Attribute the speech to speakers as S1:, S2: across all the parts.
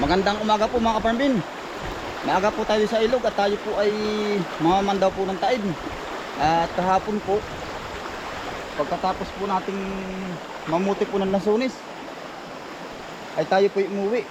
S1: Magandang umaga po mga kaparmbin. Maaga po tayo sa ilog at tayo po ay mamamandaw po ng taid. At kahapon po, pagkatapos po nating mamuti po ng nasunis, ay tayo po umuwi.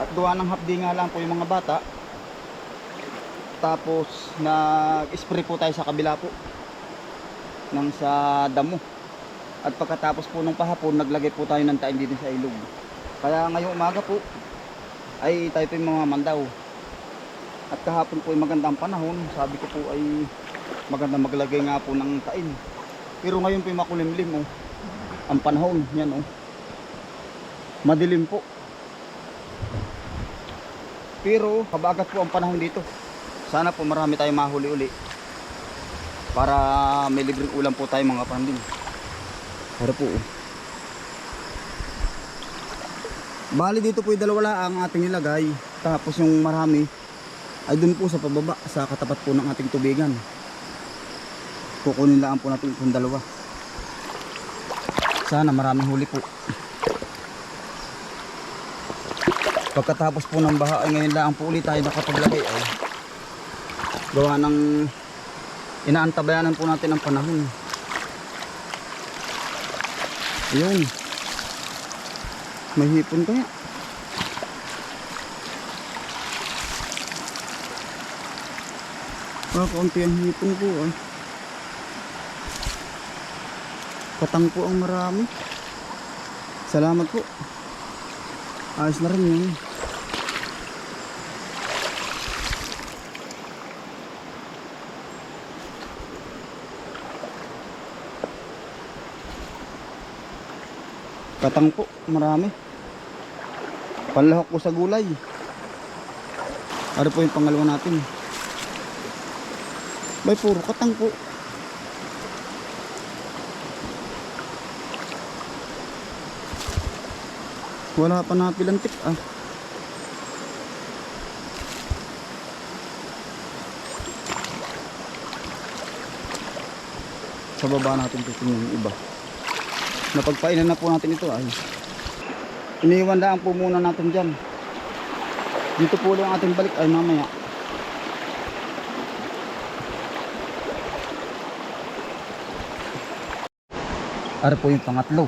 S1: At gawa ng hapdi nga lang po yung mga bata. Tapos nag-spray po tayo sa kabila po ng sa damo. At pagkatapos po ng pahapon, naglagay po tayo ng taid dito sa ilog. Kaya ngayong umaga po ay tayo po yung mga mandaw. At kahapon po ay magandang panahon. Sabi ko po ay maganda maglagay nga po ng tain. Pero ngayon po ay makulimlim oh. Ang panahon, yan oh. Madilim po. Pero kabagat po ang panahon dito. Sana po marami tayong mahuli uli. Para may libreng ulam po tayo mga panding. Para po. Bali dito po yung dalawa ang ating nilagay. Tapos yung marami ay dun po sa pababa sa katapat po ng ating tubigan. Kukunin lang po natin itong dalawa. Sana maraming huli po. Pagkatapos po ng baha ay ngayon lang po ulit tayo nakapaglagay ay gawa ng inaantabayanan po natin ang panahon. Ayun. May hipon kaya. Ah, kaunti ang hipon po ah. Patang po ang marami. Salamat po. Ayos na rin yun. Katang po, marami. Panlahok po sa gulay. Ano po yung pangalawa natin? Bay, puro katang po. Wala pa na pilantik ah. Sa baba natin titingnan yung iba. Napagpainan na po natin ito ay. Iniwan lang po muna natin dyan. Dito po lang ating balik ay mamaya. Ano po yung pangatlo?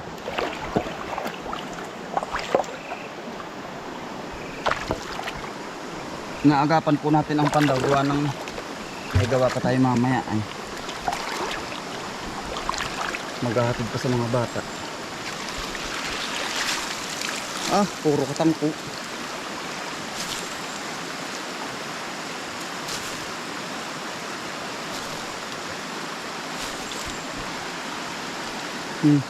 S1: Naagapan po natin ang pandaw gawa ng may gawa pa tayo mamaya ay maghahatid pa sa mga bata. Ah puro katangko. Hmm.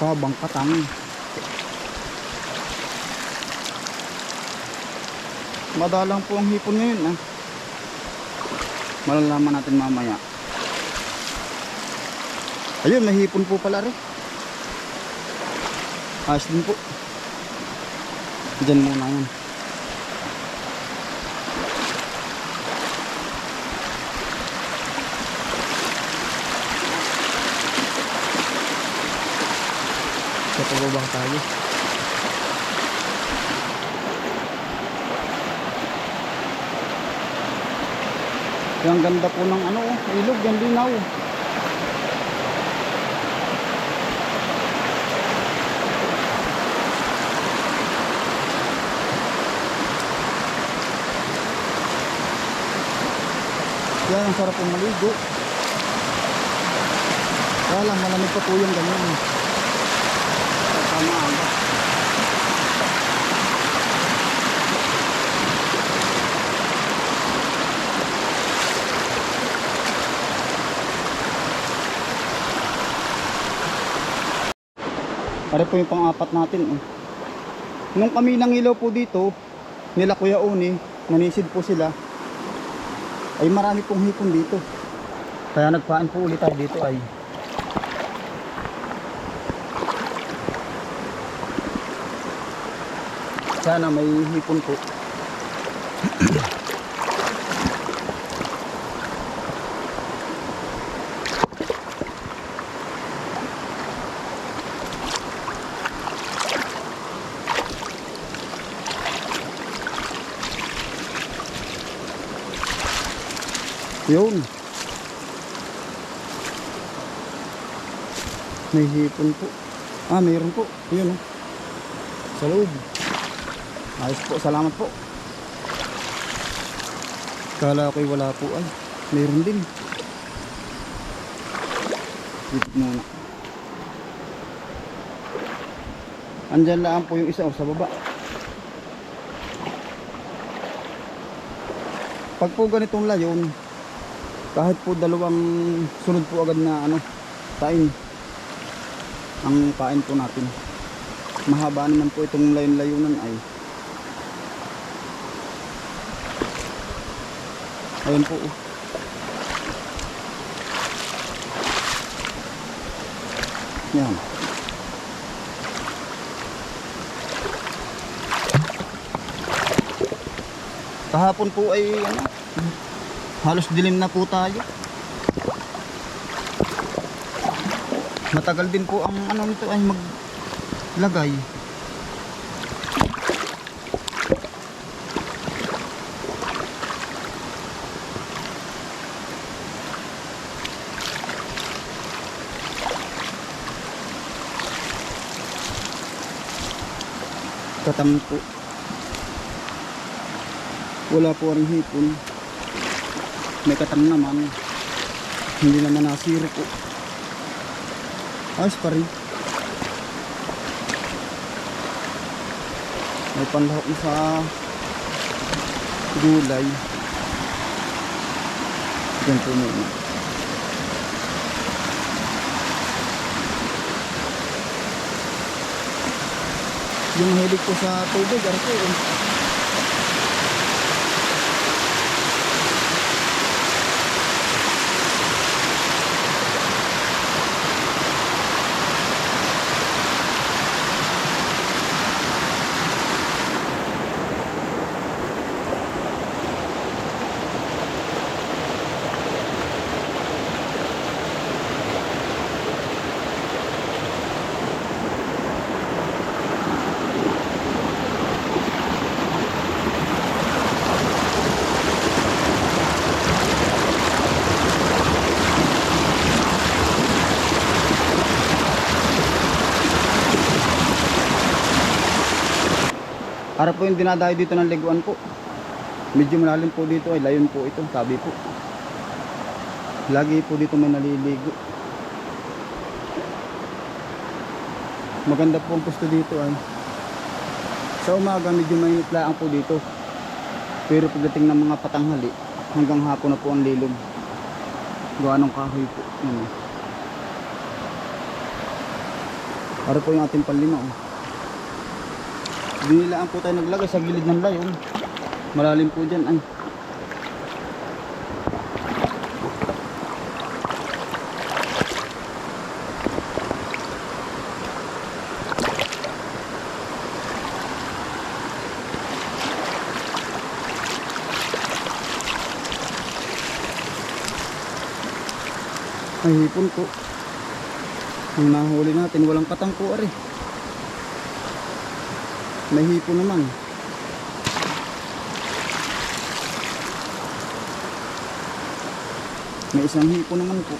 S1: Kabang katang madalang po ang hipon ngayon ah. Malalaman natin mamaya ayun may hipon po pala rin. Ayos din po. Dyan muna yan sa pababa tayo. Yung ganda po ng ano, oh, ilog, yung linaw. Yan, ang sarap pong maligo. Kaya lang, malamig pa po yung ganyan. Tama ba? Pare po yung pang-apat natin. Oh. Nung kami nang ilaw po dito, nila Kuya Oni, nanisid po sila, ay marami pong hipon dito. Kaya nagpain po ulit tayo dito ay sana may hipon po. Yun. May hipon po. Ah, mayroon po. Yun oh. Sa loob. Ayos po, salamat po. Kala ko'y wala po ay. Mayroon din. Dito muna. Andyan lang po yung isa oh, sa baba. Pag po ganitong layon, kahit po dalawang sunod po agad na ano, tain ang kain po natin. Mahaba naman po itong layon-layunan ay. Ayun po. oh. Yan. Kahapon po ay ano, halos dilim na po tayo. Matagal din po ang ano nito ay maglagay. Katam po. Wala po rin hipon. May katam naman. Hindi naman nasiro po. Ayos pa rin. May panlahok sa gulay. Po muna. Yung mahilig po sa tubig, po, eh. Para po yung dinadayo dito ng liguan po. Medyo malalim po dito ay layon po ito, sabi po. Lagi po dito may naliligo. Maganda po ang gusto dito ay. Sa umaga medyo mainit lang po dito. Pero pagdating ng mga patanghali, hanggang hapon na po ang lilog. Gawa ng kahoy po. Oh. Para po yung ating panlima. Oh. Binilaan po tayo naglagay sa gilid ng layon. Malalim po dyan ay. Ay, hipon po. Ang nahuli natin, walang katangko ari. May hipo naman. May isang hipo naman po.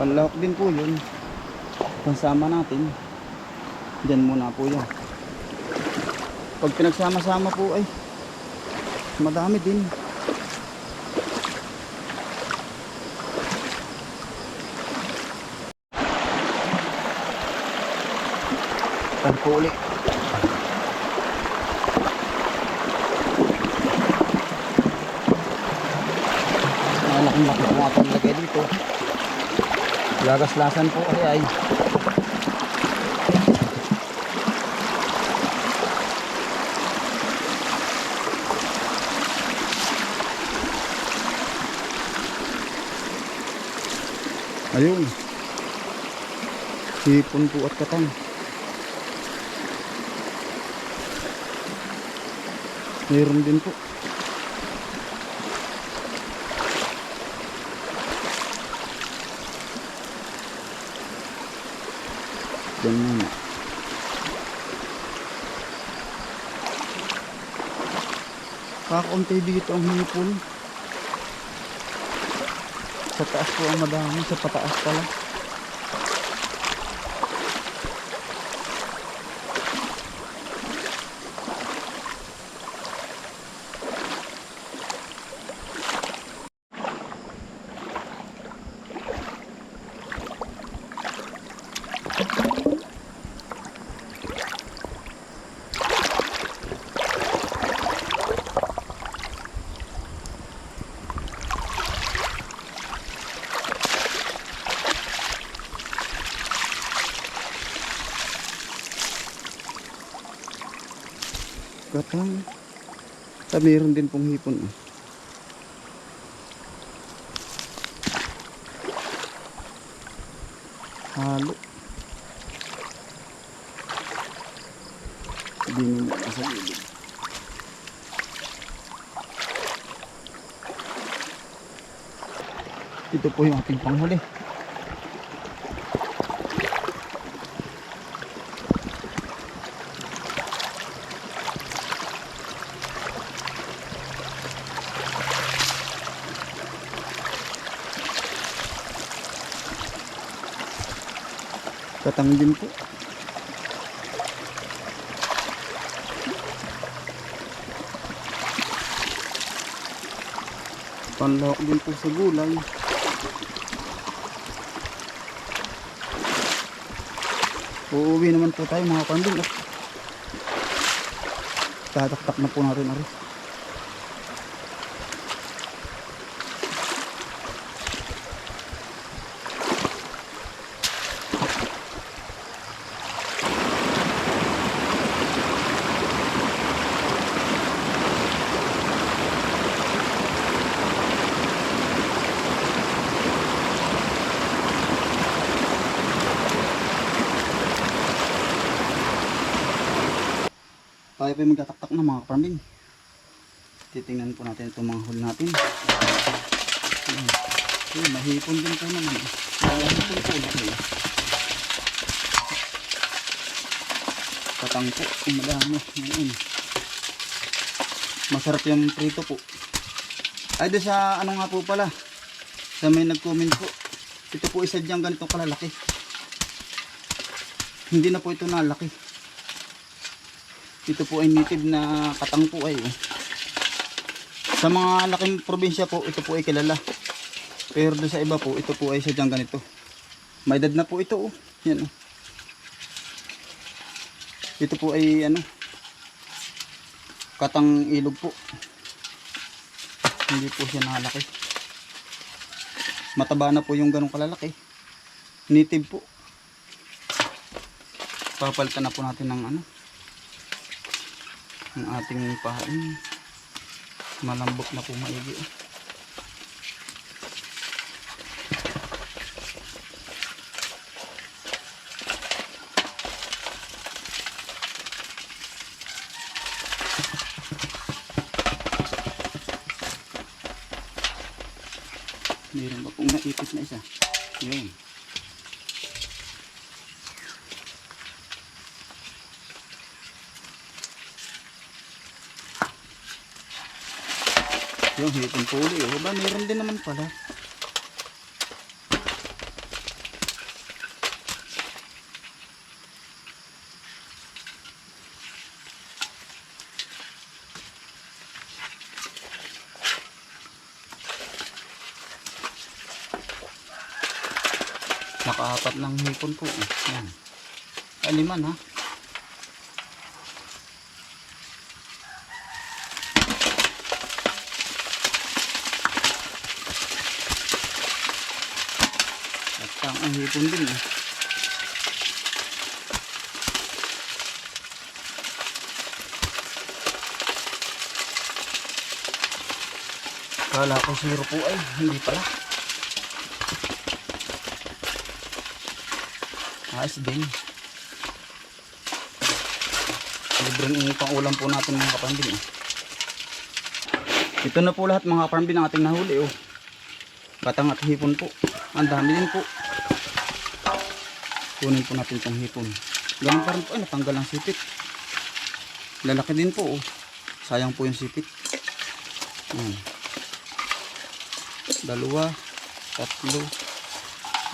S1: Panlawak din po yun. Pansama natin. Diyan muna po yan. Pag pinagsama-sama po ay madami din. Pagpuli. Malaking laki po lagay dito. Lagaslasan po ay ay. Ayun. Hipon po at katang. Mayroon din po. Yan muna. Kakaunti dito ang hipon. Sa taas po ang madami, sa pataas pala. Katang. Sa meron din pong hipon. ah. Halo. Hindi mo sa gilid. Ito po yung ating panghuli. Katang din po. Panlawak din po sa gulay. Uuwi naman po tayo mga kandil. Oh. Tataktak na po natin aris. Tayo po yung magtataktak na mga kaparmin. Titingnan po natin itong mga huli natin. Ayan. Ayan, mahipon din po naman. Mahipon po ulit. Patang po, ang madami. Ngayon. Masarap yung prito po. Ay, doon sa ano nga po pala. Sa may nag-comment po. Ito po isa diyang ganitong kalalaki. Hindi na po ito nalaki. Ito po ay native na katang po ay. oh. Sa mga laking probinsya po, ito po ay kilala. Pero doon sa iba po, ito po ay sadyang ganito. May edad na po ito. Oh. Yan oh. Ito po ay ano, katang ilog po. Hindi po siya nakalaki. Mataba na po yung ganong kalalaki. Native po. Papalitan na po natin ng ano, ang ating pahain. Malambot na po maigi oh. meron ba pong naipit na isa? Yun Yung hipon puli. O ba, meron din naman pala. Nakaapat ng hipon po. eh. Yan. Ay, lima na. At ang ang hipon din eh. Kala ko zero po ay, hindi pala. Ayos din. Libreng pang ulam po natin mga kapambin. Eh. Ito na po lahat mga kapambin ang ating nahuli. Oh. Batang at hipon po. Ang dami din po. Kunin po natin itong hipon. Ganun pa rin po. Ay, natanggal ang sipit. Lalaki din po. Oh. Sayang po yung sipit. Yan. Dalawa, tatlo,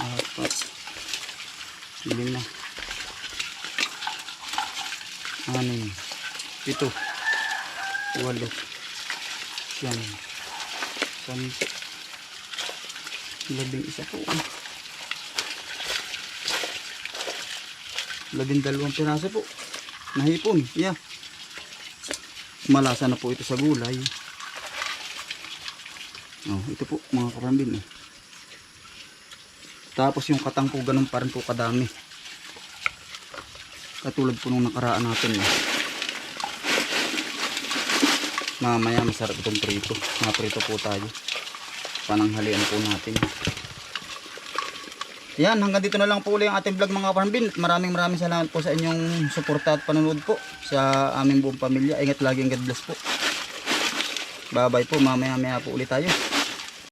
S1: apat, lima, anim, pito, walo, siyam, sampu, labing isa po. Labing dalawang piraso po. Nahipon. Yeah. Malasa na po ito sa gulay. Oh, ito po mga karambin. Eh. Tapos yung katang po ganun pa rin po kadami. Katulad po nung nakaraan natin. Eh. Mamaya masarap itong prito. Maprito po tayo. Pananghalian po natin. Yan, hanggang dito na lang po uli ang ating vlog mga kaparambin. Maraming maraming salamat po sa inyong suporta at panonood po sa aming buong pamilya. Ingat lagi God bless po. Bye bye po, mamaya maya po ulit tayo.